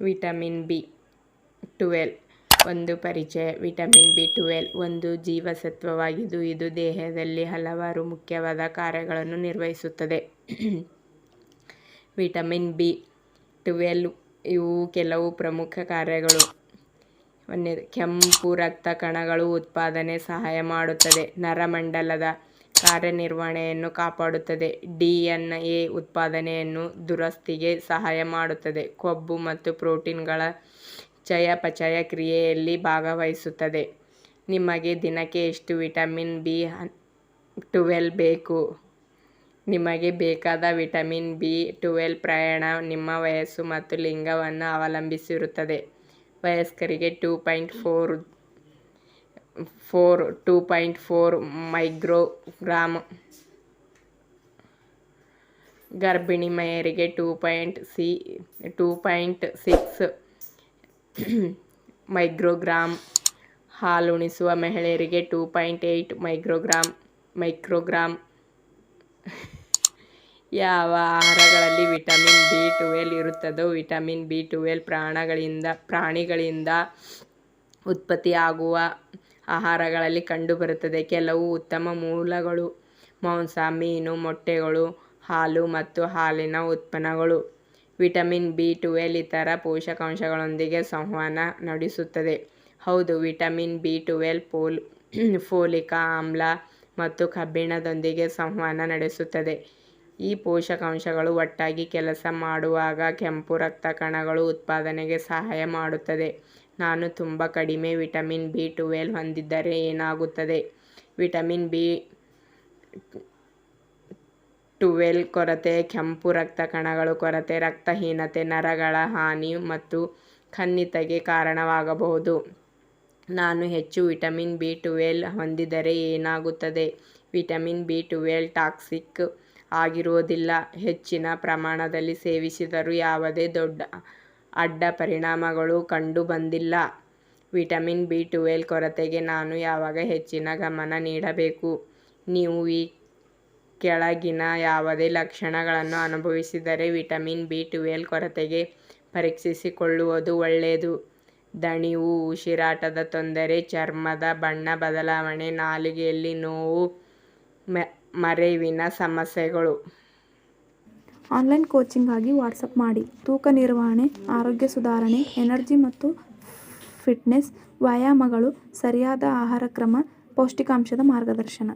Vitamin B twelve. ಒಂದು ಪರಿಚಯ. Vitamin B twelve ಒಂದು ಜೀವಸತ್ವವಾಗಿದ್ದು, ಇದು ದೇಹದಲ್ಲಿ ಹಲವಾರು ಮುಖ್ಯವಾದ ಕಾರ್ಯಗಳನ್ನು ನಿರ್ವಹಿಸುತ್ತದೆ. ವಿಟಮಿನ್ ಬಿ ಟುವೆಲ್ ಇವು ಕೆಲವು ಪ್ರಮುಖ ಕಾರ್ಯಗಳು. ಒಂದನೇದು ಕೆಂಪು ರಕ್ತ ಕಣಗಳು ಉತ್ಪಾದನೆ, ಸಹಾಯ ಮಾಡುತ್ತದೆ. ನರಮಂಡಲದ ಕಾರ್ಯನಿರ್ವಹಣೆಯನ್ನು ಕಾಪಾಡುತ್ತದೆ. ಡಿ ಎನ್ ಎ ಉತ್ಪಾದನೆಯನ್ನು ದುರಸ್ತಿಗೆ ಸಹಾಯ ಮಾಡುತ್ತದೆ. ಕೊಬ್ಬು ಮತ್ತು ಪ್ರೋಟೀನ್ಗಳ ಚಯಾಪಚಯ ಕ್ರಿಯೆಯಲ್ಲಿ ಭಾಗವಹಿಸುತ್ತದೆ. ನಿಮಗೆ ದಿನಕ್ಕೆ ಎಷ್ಟು ವಿಟಮಿನ್ ಬಿ ಟ್ವೆಲ್ ಬೇಕು? ನಿಮಗೆ ಬೇಕಾದ ವಿಟಮಿನ್ ಬಿ ಟುವೆಲ್ ಪ್ರಯಾಣ ನಿಮ್ಮ ವಯಸ್ಸು ಮತ್ತು ಲಿಂಗವನ್ನು ಅವಲಂಬಿಸಿರುತ್ತದೆ. ವಯಸ್ಕರಿಗೆ two point four four two point four microgram ಗರ್ಭಿಣಿ ಮಹಿಳೆಯರಿಗೆ ಟೂ ಪಾಯಿಂಟ್ ಸಿ ಟೂ ಪಾಯಿಂಟ್ ಸಿಕ್ಸ್ ಮೈಕ್ರೋಗ್ರಾಮ್ ಹಾಲುಣಿಸುವ ಮಹಿಳೆಯರಿಗೆ two point eight microgram microgram ಯಾವ ಆಹಾರಗಳಲ್ಲಿ ವಿಟಮಿನ್ ಬಿ ಟುವೆಲ್ ಇರುತ್ತದೋ ವಿಟಮಿನ್ ಬಿ ಟುವೆಲ್ ಪ್ರಾಣಗಳಿಂದ, ಪ್ರಾಣಿಗಳಿಂದ ಉತ್ಪತ್ತಿಯಾಗುವ ಆಹಾರಗಳಲ್ಲಿ ಕಂಡುಬರುತ್ತದೆ. ಕೆಲವು ಉತ್ತಮ ಮೂಲಗಳು ಮಾಂಸ, ಮೀನು, ಮೊಟ್ಟೆಗಳು, ಹಾಲು ಮತ್ತು ಹಾಲಿನ ಉತ್ಪನ್ನಗಳು. ವಿಟಮಿನ್ ಬಿ ಟುವೆಲ್ ಇತರ ಪೋಷಕಾಂಶಗಳೊಂದಿಗೆ ಸಂವಹನ ನಡೆಸುತ್ತದೆ. ಹೌದು, ವಿಟಮಿನ್ ಬಿ ಟುವೆಲ್ ಪೋಲ್, ಫೋಲಿಕ, ಆಮ್ಲ ಮತ್ತು ಕಬ್ಬಿಣದೊಂದಿಗೆ ಸಂವಹನ ನಡೆಸುತ್ತದೆ. ಈ ಪೋಷಕಾಂಶಗಳು ಒಟ್ಟಾಗಿ ಕೆಲಸ ಮಾಡುವಾಗ ಕೆಂಪು ರಕ್ತ ಕಣಗಳು ಉತ್ಪಾದನೆಗೆ ಸಹಾಯ ಮಾಡುತ್ತದೆ. ನಾನು ತುಂಬ ಕಡಿಮೆ ವಿಟಮಿನ್ ಬಿ ಟುವೆಲ್ ಹೊಂದಿದ್ದರೆ ಏನಾಗುತ್ತದೆ? ವಿಟಮಿನ್ ಬಿ ಟ್ವೆಲ್ ಕೊರತೆ, ಕೆಂಪು ರಕ್ತ ಕಣಗಳು ಕೊರತೆ, ರಕ್ತಹೀನತೆ, ನರಗಳ ಹಾನಿ ಮತ್ತು ಖನ್ನಿತೆಗೆ ಕಾರಣವಾಗಬಹುದು. ನಾನು ಹೆಚ್ಚು ವಿಟಮಿನ್ ಬಿ ಟ್ವೆಲ್ ಹೊಂದಿದರೆ ಏನಾಗುತ್ತದೆ? ವಿಟಮಿನ್ ಬಿ ಟ್ವೆಲ್ ಟಾಕ್ಸಿಕ್ ಆಗಿರುವುದಿಲ್ಲ. ಹೆಚ್ಚಿನ ಪ್ರಮಾಣದಲ್ಲಿ ಸೇವಿಸಿದರೂ ಯಾವುದೇ ದೊಡ್ಡ ಅಡ್ಡ ಪರಿಣಾಮಗಳು ಕಂಡುಬಂದಿಲ್ಲ ವಿಟಮಿನ್ ಬಿ ಟ್ವೆಲ್ ಕೊರತೆಗೆ ನಾನು ಯಾವಾಗ ಹೆಚ್ಚಿನ ಗಮನ ನೀಡಬೇಕು? ನೀವು ಈ ಕೆಳಗಿನ ಯಾವುದೇ ಲಕ್ಷಣಗಳನ್ನು ಅನುಭವಿಸಿದರೆ ವಿಟಮಿನ್ ಬಿ ಟ್ವೆಲ್ ಕೊರತೆಗೆ ಪರೀಕ್ಷಿಸಿಕೊಳ್ಳುವುದು ಒಳ್ಳೆಯದು. ದಣಿವು, ಉಸಿರಾಟದ ತೊಂದರೆ, ಚರ್ಮದ ಬಣ್ಣ ಬದಲಾವಣೆ, ನಾಲಿಗೆಯಲ್ಲಿ ನೋವು ಮರೆವಿನ ಸಮಸ್ಯೆಗಳು. ಆನ್ಲೈನ್ ಕೋಚಿಂಗ್ಗಾಗಿ ವಾಟ್ಸಪ್ ಮಾಡಿ. ತೂಕ ನಿರ್ವಹಣೆ, ಆರೋಗ್ಯ ಸುಧಾರಣೆ, ಎನರ್ಜಿ ಮತ್ತು ಫಿಟ್ನೆಸ್ ವ್ಯಾಯಾಮಗಳು, ಸರಿಯಾದ ಆಹಾರ ಕ್ರಮ, ಪೌಷ್ಟಿಕಾಂಶದ ಮಾರ್ಗದರ್ಶನ.